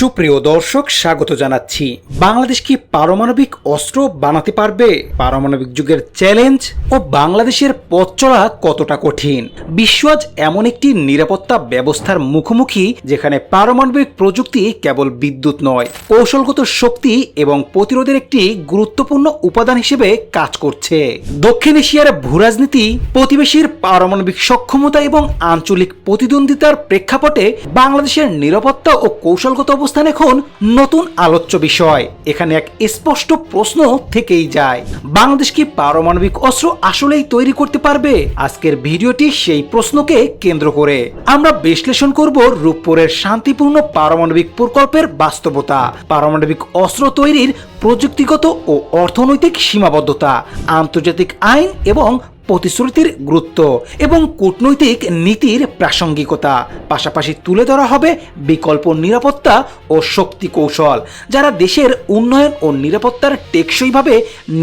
সুপ্রিয় দর্শক, স্বাগত জানাচ্ছি। বাংলাদেশ কি পারমাণবিক অস্ত্র বানাতে পারবে? পারমাণবিক যুগের চ্যালেঞ্জ ও বাংলাদেশের পথ চলা কতটা কঠিন? বিশ্ব আজ এমন একটি নিরাপত্তা ব্যবস্থার মুখোমুখি, যেখানে পারমাণবিক প্রযুক্তি কেবল বিদ্যুৎ নয়, কৌশলগত শক্তি এবং প্রতিরোধের একটি গুরুত্বপূর্ণ উপাদান হিসেবে কাজ করছে। দক্ষিণ এশিয়ার ভূরাজনীতি প্রতিবেশীর পারমাণবিক সক্ষমতা এবং আঞ্চলিক প্রতিদ্বন্দ্বিতার প্রেক্ষাপটে বাংলাদেশের নিরাপত্তা ও কৌশলগত অবস্থান এখন নতুন আলোচ্য বিষয়। এখানে এক স্পষ্ট প্রশ্ন থেকেই যায়। বাংলাদেশ কি পারমাণবিক অস্ত্র আসলেই তৈরি করতে পারবে? আজকের ভিডিওটি সেই প্রশ্নকে কেন্দ্র করে। আমরা বিশ্লেষণ করব রূপপুরের শান্তিপূর্ণ পারমাণবিক প্রকল্পের বাস্তবতা, পারমাণবিক অস্ত্র তৈরির প্রযুক্তিগত ও অর্থনৈতিক সীমাবদ্ধতা, আন্তর্জাতিক আইন এবং প্রতিশ্রুতির গুরুত্ব এবং কূটনৈতিক নীতির প্রাসঙ্গিকতা। পাশাপাশি তুলে ধরা হবে বিকল্প নিরাপত্তা ও শক্তি কৌশল, যারা দেশের উন্নয়ন ও নিরাপত্তার টেকসইভাবে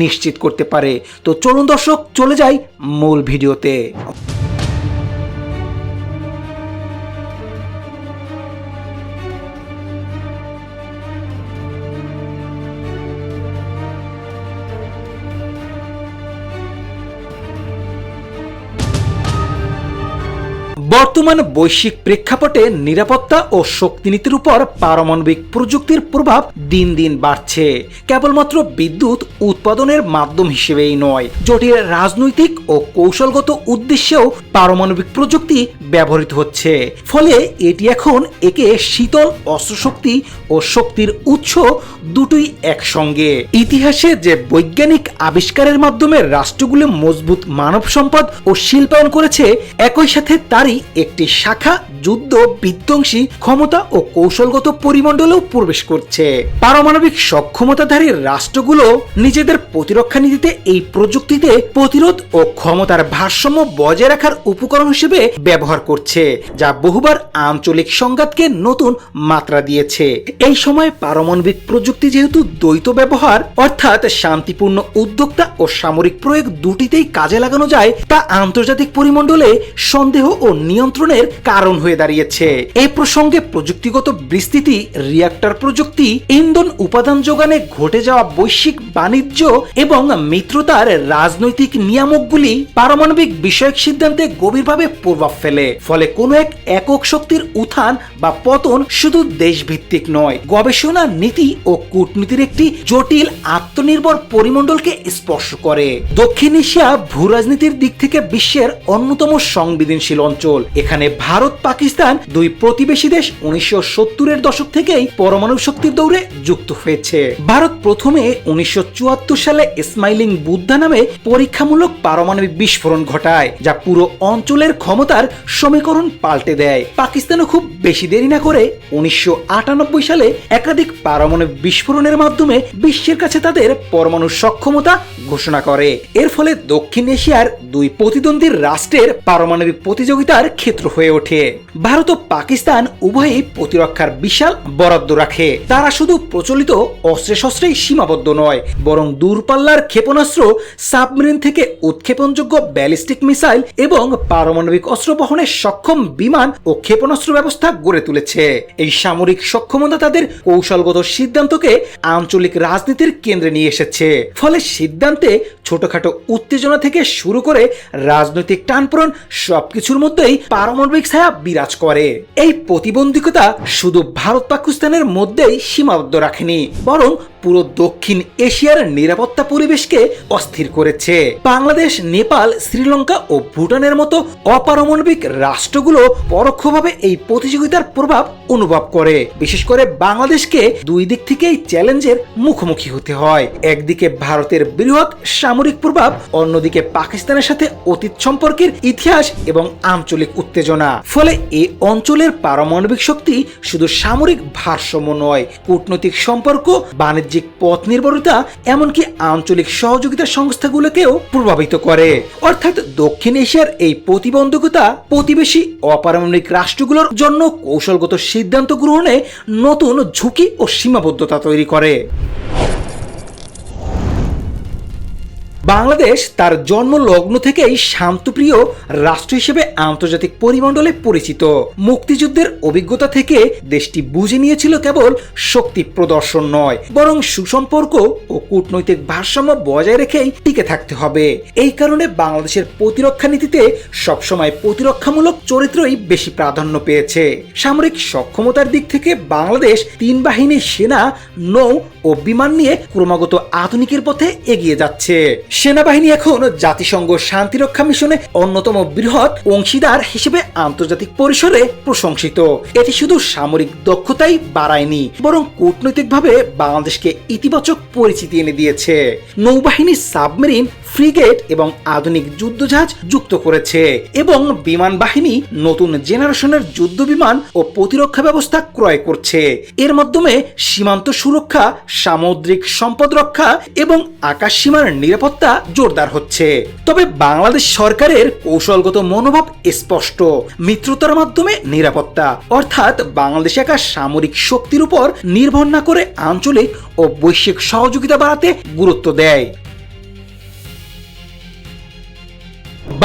নিশ্চিত করতে পারে। তো চলুন দর্শক, চলে যাই মূল ভিডিওতে। বর্তমান বৈশ্বিক প্রেক্ষাপটে নিরাপত্তা ও শক্তিনীতির উপর পারমাণবিক প্রযুক্তির প্রভাব দিন দিন বাড়ছে। কেবলমাত্র বিদ্যুৎ উৎপাদনের মাধ্যম হিসেবেই নয়, জটিল রাজনৈতিক ও কৌশলগত উদ্দেশ্যেও পারমাণবিক প্রযুক্তি ব্যবহৃত হচ্ছে। ফলে এটি এখন একে শীতল অস্ত্রশক্তি ও শক্তির উৎস দুটোই একসঙ্গে। ইতিহাসে যে বৈজ্ঞানিক আবিষ্কারের মাধ্যমে রাষ্ট্রগুলো মজবুত মানব সম্পদ ও শিল্পায়ন করেছে, একই সাথে তারই একটি শাখা যুদ্ধ বিধ্বংসী ক্ষমতা ও কৌশলগত পরিমণ্ডলেও প্রবেশ করছে। পারমাণবিক সক্ষমতাধারী রাষ্ট্রগুলো নিজেদের প্রতিরক্ষা নীতিতে এই প্রযুক্তিতে প্রতিরোধ ও ক্ষমতার ভারসাম্য বজায় রাখার উপকরণ হিসেবে ব্যবহার করছে, যা বহুবার আঞ্চলিক সংঘাতকে নতুন মাত্রা দিয়েছে। এই সময় পারমাণবিক প্রযুক্তি যেহেতু দ্বৈত ব্যবহার, অর্থাৎ শান্তিপূর্ণ উদ্যোক্তা ও সামরিক প্রয়োগ দুটিতেই কাজে লাগানো যায়, তা আন্তর্জাতিক পরিমণ্ডলে সন্দেহ ও নিয়ন্ত্রণের কারণ হয়ে দাঁড়িয়েছে। এই প্রসঙ্গে প্রযুক্তিগত বিস্তৃতি রিয়াক্টর প্রযুক্তি, ইন্ধন উপাদান যোগানে ঘটে যাওয়া বৈশ্বিক বাণিজ্য এবং মিত্রতার রাজনৈতিক নিয়ামকগুলি পারমাণবিক বিষয়ক সিদ্ধান্তে গভীরভাবে প্রভাব ফেলে। ফলে কোনো এক একক শক্তির উত্থান বা পতন শুধু দেশভিত্তিক নয়, গবেষণা, নীতি ও কূটনীতির একটি জটিল আত্মনির্ভর পরিমণ্ডলকে স্পর্শ করে। দক্ষিণ এশিয়া ভূরাজনীতির দিক থেকে বিশ্বের অন্যতম সংবেদনশীল অঞ্চল। এখানে ভারত, পাকিস্তান দুই প্রতিবেশী দেশ উনিশশো সত্তরের দশক থেকেই পরমাণু শক্তির দৌড়ে যুক্ত হয়েছে। ভারত প্রথমে উনিশশো সালে স্মাইলিং বুদ্ধা নামে পরীক্ষামূলক পারমাণবিক বিস্ফোরণ ঘটায়, যা পুরো অঞ্চলের ক্ষমতার সমীকরণ পাল্টে দেয়। পাকিস্তানও খুব বেশি দেরি না করে উনিশশো আটানব্বই সালে একাধিক পারমাণবিক বিস্ফোরণের মাধ্যমে বিশ্বের কাছে তাদের পরমাণু সক্ষমতা ঘোষণা করে। এর ফলে দক্ষিণ এশিয়ার দুই প্রতিদ্বন্দ্বী রাষ্ট্রের পারমাণবিক প্রতিযোগিতার ক্ষেত্র হয়ে ওঠে। ভারত ও পাকিস্তান উভয়ই প্রতিরক্ষার বিশাল বরাদ্দ রাখে। তারা শুধু প্রচলিত অস্ত্রে শস্ত্রেই সীমাবদ্ধ নয়, বরং দূরপাল্লার ক্ষেপণাস্ত্র, সাবমেরিন থেকে উৎক্ষেপণযোগ্য ব্যালিস্টিক মিসাইল এবং পারমাণবিক অস্ত্র বহনের সক্ষম বিমান ও ক্ষেপণাস্ত্র ব্যবস্থা গড়ে তুলেছে। এই সামরিক সক্ষমতা তাদের কৌশলগত সিদ্ধান্তকে আঞ্চলিক রাজনীতির কেন্দ্রে নিয়ে এসেছে। ফলে সিদ্ধান্তে ছোটখাটো উত্তেজনা থেকে শুরু করে রাজনৈতিক টানপূরণ সবকিছুর মধ্যেই পারমাণবিক ছায়া বিরাজ করে। এই প্রতিবন্ধকতা শুধু ভারত পাকিস্তানের মধ্যেই সীমাবদ্ধ রাখেনি, বরং পুরো দক্ষিণ এশিয়ার নিরাপত্তা পরিবেশকে অস্থির করেছে। বাংলাদেশ, নেপাল, শ্রীলঙ্কা ও ভুটানের মতো অপারমাণবিক রাষ্ট্রগুলো পরোক্ষভাবে এই প্রতিযোগিতার প্রভাব অনুভব করে। বিশেষ করে বাংলাদেশকে দুই দিক থেকেই চ্যালেঞ্জের মুখোমুখি হতে হয়। একদিকে ভারতের বৃহৎ সামরিক প্রভাব, অন্যদিকে পাকিস্তানের সাথে অতীত সম্পর্কের ইতিহাস এবং আঞ্চলিক উত্তেজনা। ফলে এ অঞ্চলের পারমাণবিক শক্তি শুধু সামরিক ভারসাম্য নয়, কূটনৈতিক সম্পর্ক, বাণিজ্যিক পথ নির্ভরতা, এমনকি আঞ্চলিক সহযোগিতা সংস্থাগুলোকেও প্রভাবিত করে। অর্থাৎ দক্ষিণ এশিয়ার এই প্রতিবন্ধকতা প্রতিবেশী অপারমাণবিক রাষ্ট্রগুলোর জন্য কৌশলগত সিদ্ধান্ত গ্রহণে নতুন ঝুঁকি ও সীমাবদ্ধতা তৈরি করে। বাংলাদেশ তার জন্ম লগ্ন থেকেই শান্তপ্রিয় রাষ্ট্র হিসেবে আন্তর্জাতিক পরিমণ্ডলে পরিচিত। মুক্তিযুদ্ধের অভিজ্ঞতা থেকে দেশটি বুঝে নিয়েছিল কেবল শক্তি প্রদর্শন নয়, বরং সুসম্পর্ক ও কূটনৈতিক ভারসাম্য বজায় রেখেই টিকে থাকতে হবে। এই কারণে বাংলাদেশের প্রতিরক্ষা নীতিতে সবসময় প্রতিরক্ষামূলক চরিত্রই বেশি প্রাধান্য পেয়েছে। সামরিক সক্ষমতার দিক থেকে বাংলাদেশ তিন বাহিনীর সেনা, নৌ ও বিমান নিয়ে ক্রমাগত আধুনিকের পথে এগিয়ে যাচ্ছে। সেনাবাহিনী এখন জাতিসংঘ শান্তিরক্ষা মিশনে অন্যতম বৃহৎ অংশীদার হিসেবে আন্তর্জাতিক পরিসরে প্রশংসিত। এটি শুধু সামরিক দক্ষতাই বাড়ায়নি, বরং কূটনৈতিকভাবে বাংলাদেশকে ইতিবাচক পরিচিতি এনে দিয়েছে। নৌবাহিনী সাবমেরিন ফ্রিগেট এবং আধুনিক যুদ্ধজাহাজ যুক্ত করেছে এবং বিমান বাহিনী নতুন জেনারেশনের যুদ্ধ বিমান ও প্রতিরক্ষা ব্যবস্থা ক্রয় করছে। এর মাধ্যমে সীমান্ত সুরক্ষা, সামুদ্রিক সম্পদ রক্ষা এবং আকাশ সীমার নিরাপত্তা জোরদার হচ্ছে। তবে বাংলাদেশ সরকারের কৌশলগত মনোভাব স্পষ্ট। মিত্রতার মাধ্যমে নিরাপত্তা, অর্থাৎ বাংলাদেশ একা সামরিক শক্তির উপর নির্ভর না করে আঞ্চলিক ও বৈশ্বিক সহযোগিতা বাড়াতে গুরুত্ব দেয়।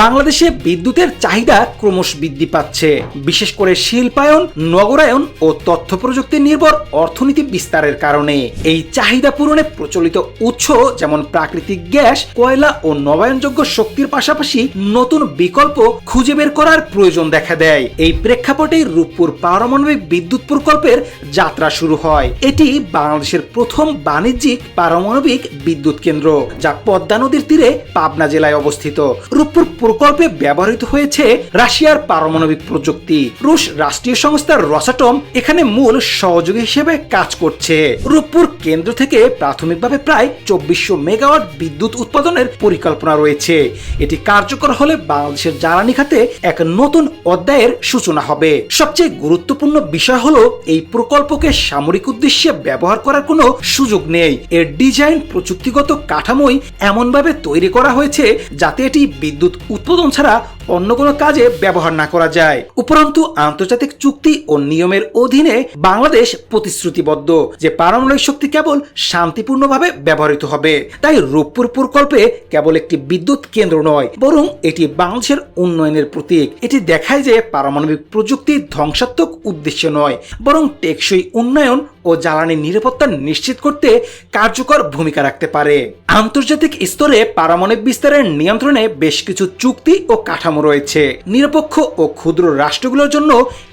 বাংলাদেশে বিদ্যুতের চাহিদা ক্রমশ বৃদ্ধি পাচ্ছে। বিশেষ করে শিল্পায়ন, নগরায়ন ও তথ্য প্রযুক্তি নির্ভর অর্থনীতি বিস্তারের কারণে। এই চাহিদা পূরণে প্রচলিত উৎস যেমন প্রাকৃতিক গ্যাস, কয়লা ও নবায়নযোগ্য শক্তির পাশাপাশি নতুন বিকল্প খুঁজে বের করার প্রয়োজন দেখা দেয়। এই প্রেক্ষাপটেই রূপপুর পারমাণবিক বিদ্যুৎ প্রকল্পের যাত্রা শুরু হয়। এটি বাংলাদেশের প্রথম বাণিজ্যিক পারমাণবিক বিদ্যুৎ কেন্দ্র, যা পদ্মা নদীর তীরে পাবনা জেলায় অবস্থিত। রূপপুর প্রকল্পে ব্যবহৃত হয়েছে রাশিয়ার পারমাণবিক প্রযুক্তি। রুশ রাষ্ট্রীয় সংস্থা রসাটম এখানে মূল সহযোগী হিসেবে কাজ করছে। রূপপুর কেন্দ্র থেকে প্রাথমিকভাবে প্রায় চব্বিশশো মেগাওয়াট বিদ্যুৎ উৎপাদনের পরিকল্পনা রয়েছে। এটি কার্যকর হলে বাংলাদেশের জ্বালানি খাতে এক নতুন অধ্যায়ের সূচনা হবে। সবচেয়ে গুরুত্বপূর্ণ বিষয় হলো এই প্রকল্পকে সামরিক উদ্দেশ্যে ব্যবহার করার কোনো সুযোগ নেই। এর ডিজাইন প্রযুক্তিগত কাঠামোই এমনভাবে তৈরি করা হয়েছে যাতে এটি বিদ্যুৎ উৎপাদন ছাড়া অন্য কোনো কাজে ব্যবহার না করা যায়। উপরন্তু, আন্তর্জাতিক চুক্তি ও নিয়মের অধীনে বাংলাদেশ প্রতিশ্রুতিবদ্ধ, যে পারমাণবিক শক্তি কেবল শান্তিপূর্ণভাবে ব্যবহৃত হবে। তাই রূপপুর প্রকল্পে কেবল একটি বিদ্যুৎ কেন্দ্র নয়, বরং এটি বাংলাদেশের উন্নয়নের প্রতীক। এটি দেখায় যে পারমাণবিক প্রযুক্তি ধ্বংসাত্মক উদ্দেশ্য নয়, বরং টেকসই উন্নয়ন ও জ্বালানি নিরাপত্তা নিশ্চিত করতে কার্যকর ভূমিকা রাখতে পারে। আন্তর্জাতিক স্তরে পারমাণবিক বিস্তারের নিয়ন্ত্রণে বেশ কিছু চুক্তি ও কাঠামো রয়েছে। নিরপেক্ষ ও ক্ষুদ্র রাষ্ট্রগুলোর জন্য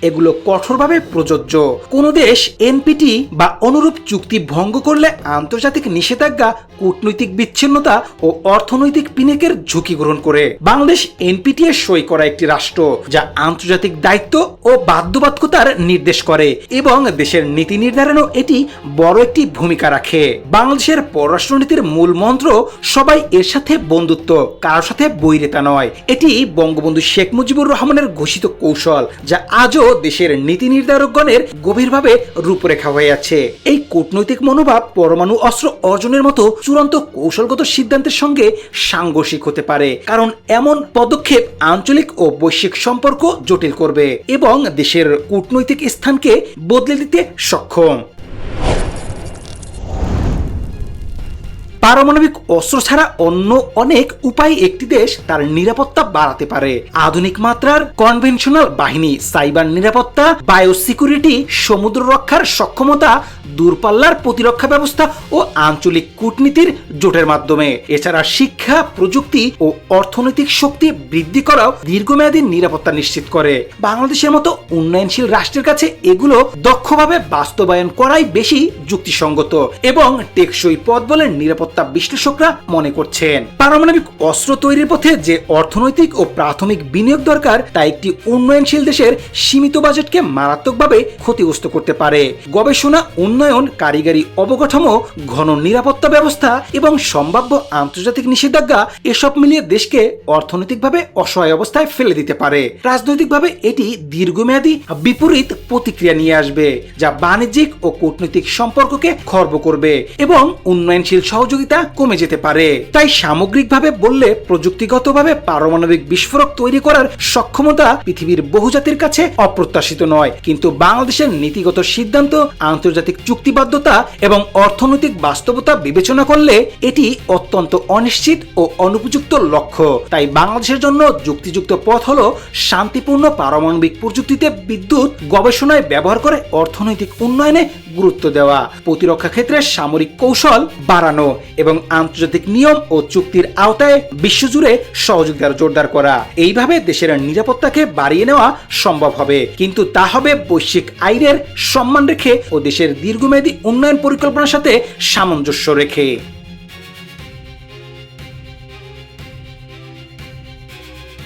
এগুলো কঠোরভাবে প্রযোজ্য। কোন দেশ এনপিটি বা অনুরূপ চুক্তি ভঙ্গ করলে আন্তর্জাতিক নিষেধাজ্ঞা, কূটনৈতিক বিচ্ছিন্নতা ও অর্থনৈতিক পিনেকের ঝুঁকি গ্রহণ করে। বাংলাদেশ এনপিটি এর সই করা একটি রাষ্ট্র, যা আন্তর্জাতিক দায়িত্ব ও বাধ্যবাধকতার নির্দেশ করে এবং দেশের নীতি নির্ধারণেও এটি বড় একটি ভূমিকা রাখে। বাংলাদেশের পররাষ্ট্রনীতির মূল মন্ত্র সবাই এর সাথে বন্ধুত্ব কারোর সাথে বৈরিতা নয়। এটি বঙ্গবন্ধু শেখ মুজিবুর রহমানের ঘোষিত কৌশল, যা আজও দেশের নীতি নির্ধারকগণের গভীরভাবে রূপরেখা হয়ে আছে। এই কূটনৈতিক মনোভাব পরমাণু অস্ত্র অর্জনের মতো চূড়ান্ত কৌশলগত সিদ্ধান্তের সঙ্গে সাংঘর্ষিক হতে পারে, কারণ এমন পদক্ষেপ আঞ্চলিক ও বৈশ্বিক সম্পর্ক জটিল করবে এবং দেশের কূটনৈতিক স্থানকে বদলে দিতে সক্ষম। পারমাণবিক অস্ত্র ছাড়া অন্য অনেক উপায় একটি দেশ তার নিরাপত্তা বাড়াতে পারে। আধুনিক মাত্রার কনভেনশনাল বাহিনী, সাইবার নিরাপত্তা, বায়োসিকিউরিটি, সমুদ্র রক্ষার সক্ষমতা, দূরপাল্লার প্রতিরক্ষা ব্যবস্থা ও আঞ্চলিক কূটনীতির জোটের মাধ্যমে। এছাড়া শিক্ষা, প্রযুক্তি ও অর্থনৈতিক শক্তি বৃদ্ধি করাও দীর্ঘমেয়াদী নিরাপত্তা নিশ্চিত করে। বাংলাদেশের মতো উন্নয়নশীল রাষ্ট্রের কাছে এগুলো দক্ষভাবে বাস্তবায়ন করাই বেশি যুক্তিসঙ্গত এবং টেকসই পথ বলে নিরাপত্তা বিশ্লেষকরা মনে করছেন। পারমাণবিক অস্ত্র তৈরির পথে যে অর্থনৈতিক ও প্রাথমিক বিনিয়োগ দরকার, তা একটি উন্নয়নশীল দেশের সীমিত বাজেটকে মারাত্মকভাবে ক্ষতিগ্রস্ত করতে পারে। গবেষণা, উন্নয়ন, কারিগরি অবকাঠামো, ঘন নিরাপত্তা ব্যবস্থা এবং সম্ভাব্য আন্তর্জাতিক নিষেধাজ্ঞা, এসব মিলিয়ে দেশকে অর্থনৈতিকভাবে অসহায় অবস্থায় ফেলে দিতে পারে। রাজনৈতিকভাবে এটি দীর্ঘমেয়াদী বিপরীত প্রতিক্রিয়া নিয়ে আসবে, যা বাণিজ্যিক ও কূটনৈতিক সম্পর্ক সম্পর্ককে খর্ব করবে এবং উন্নয়নশীল সহযোগিতা কমে যেতে পারে। তাই সামগ্রিকভাবে বললে প্রযুক্তিগতভাবে পারমাণবিক বিস্ফোরক তৈরি করার সক্ষমতা পৃথিবীর বহুজাতির কাছে অপ্রত্যাশিত নয়। কিন্তু বাংলাদেশের নীতিগত সিদ্ধান্ত, আন্তর্জাতিক চুক্তিবদ্ধতা এবং অর্থনৈতিক বাস্তবতা বিবেচনা করলে এটি অত্যন্ত অনিশ্চিত ও অনুপযুক্ত লক্ষ্য। তাই বাংলাদেশের জন্য যুক্তিযুক্ত পথ হল শান্তিপূর্ণ পারমাণবিক প্রযুক্তিতে বিদ্যুৎ গবেষণায় ব্যবহার করে অর্থনৈতিক উন্নয়নে গুরুত্ব দেওয়া। প্রতিরক্ষা ক্ষেত্রে সামরিক কৌশল বাড়ানো এবং আন্তর্জাতিক নিয়ম ও চুক্তির আওতায় বিশ্বজুড়ে সহযোগিতা জোরদার করা। এইভাবে দেশের নিরাপত্তাকে বাড়িয়ে নেওয়া সম্ভব হবে। কিন্তু তা হবে বৈশ্বিক আইনের সম্মান রেখে ও দেশের দীর্ঘমেয়াদী উন্নয়ন পরিকল্পনার সাথে সামঞ্জস্য রেখে।